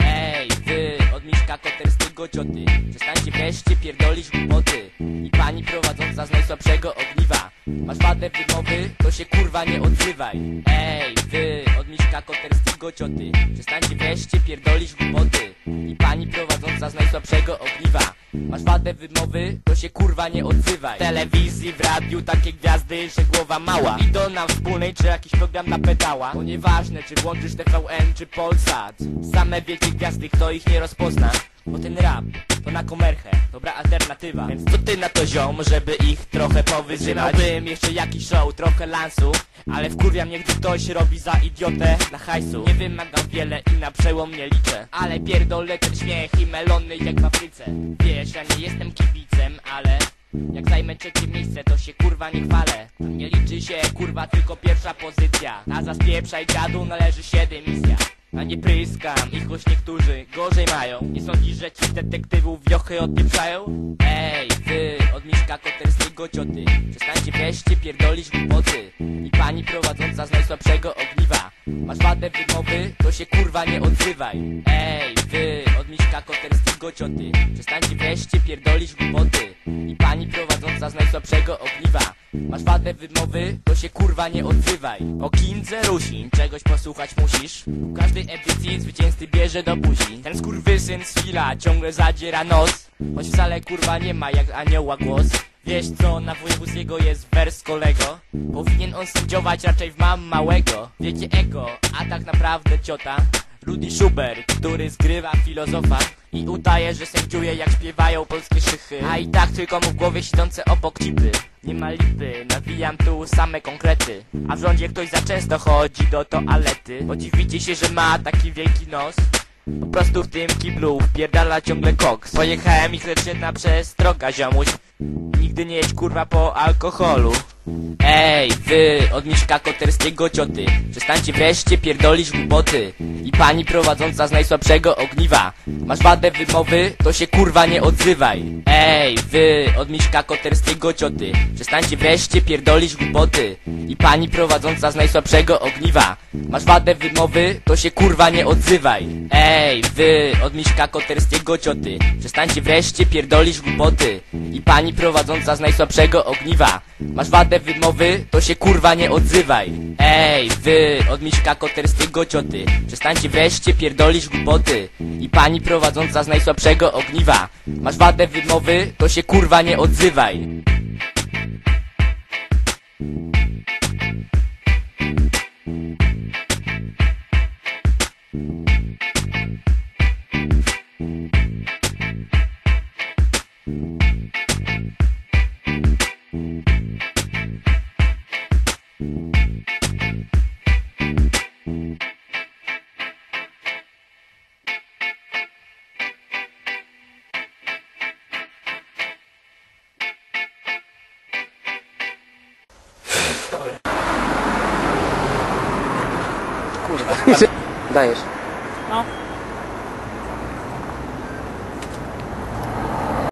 Ej, wy, od Miszka Koterskiego cioty Przestańcie wreszcie pierdolić głupoty. I pani prowadząca z najsłabszego ogniwa. Masz wadę wymowy, to się kurwa nie odzywaj. Ej, wy, od Miśka koterskiego cioty. Przestańcie wreszcie pierdolić głupoty. I pani prowadząca z najsłabszego ogniwa. Masz wadę wymowy, to się kurwa nie odzywaj. W telewizji, w radiu takie gwiazdy, że głowa mała. Idą na wspólnej, czy jakiś program na Bo nieważne, czy włączysz TVN, czy Polsat. Same wielkie gwiazdy, kto ich nie rozpozna. Bo ten rap, to na komerchę, dobra alternatywa. Więc co ty na to ziom, żeby ich trochę powyzywać? Bym jeszcze jakiś show, trochę lansu Ale wkurwia mnie, gdy ktoś robi za idiotę dla hajsu. Nie wymagam wiele i na przełom nie liczę. Ale pierdolę ten śmiech i melony jak w Afryce. Wiesz, ja nie jestem kibicem, ale jak zajmę trzecie miejsce, to się kurwa nie chwalę. Nie liczy się kurwa tylko pierwsza pozycja. A za spieprzaj dziadu należy się dymisja a nie pryskam. Ich, choć niektórzy gorzej mają. Nie sądzisz, że ci detektywów wiochy odpieprzają? Ej, wy, od Miśka Koterskiego cioty Przestańcie wreszcie pierdolić głupoty. I pani prowadząca z najsłabszego ogniwa. Masz wadę wymowy, to się kurwa nie odzywaj. Ej, wy, od Miśka Koterskiego cioty Przestańcie wreszcie pierdolić głupoty. I pani prowadząca z najsłabszego ogniwa. Masz wadę wymowy, to się kurwa nie odzywaj. O Kindze Rusin, czegoś posłuchać musisz? U każdej edycji zwycięzcy bierze do buzi. Ten skurwysyn z fila ciągle zadziera nos. Choć wcale kurwa nie ma jak anioła głos. Wiesz co, na wojewódzkiego jest wers kolego. Powinien on sędziować raczej w mam małego. Wiecie ego, a tak naprawdę ciota Rudy Schubert, który zgrywa filozofa I udaje, że sędziuje jak śpiewają polskie szychy. A i tak tylko mu w głowie siedzące obok cipy. Nie ma lipy, nawijam tu same konkrety. A w rządzie ktoś za często chodzi do toalety. Bo dziwicie się, że ma taki wielki nos. Po prostu w tym kiblu wpierdala ciągle koks. Pojechałem ich lecz jedna przestroga ziomuś. Nigdy nie jedź kurwa po alkoholu Ej, wy, od Miśka Koterskiego cioty. Przestańcie wreszcie pierdolić głupoty. I pani prowadząca z najsłabszego ogniwa. Masz wadę wymowy, to się kurwa nie odzywaj. Ej, wy, od Miśka Koterskiego cioty. Przestańcie wreszcie pierdolić głupoty. I pani prowadząca z najsłabszego ogniwa. Masz wadę wymowy, to się kurwa nie odzywaj. Ej, wy, od Miśka Koterskiego cioty. Przestańcie wreszcie pierdolić głupoty. I pani prowadząca z najsłabszego ogniwa Masz wadę wymowy, to się kurwa nie odzywaj. Ej, wy, od Miśka Koterskiego cioty Przestańcie wreszcie pierdolić głupoty. I pani prowadząca z najsłabszego ogniwa. Masz wadę wymowy, to się kurwa nie odzywaj Dajesz. No.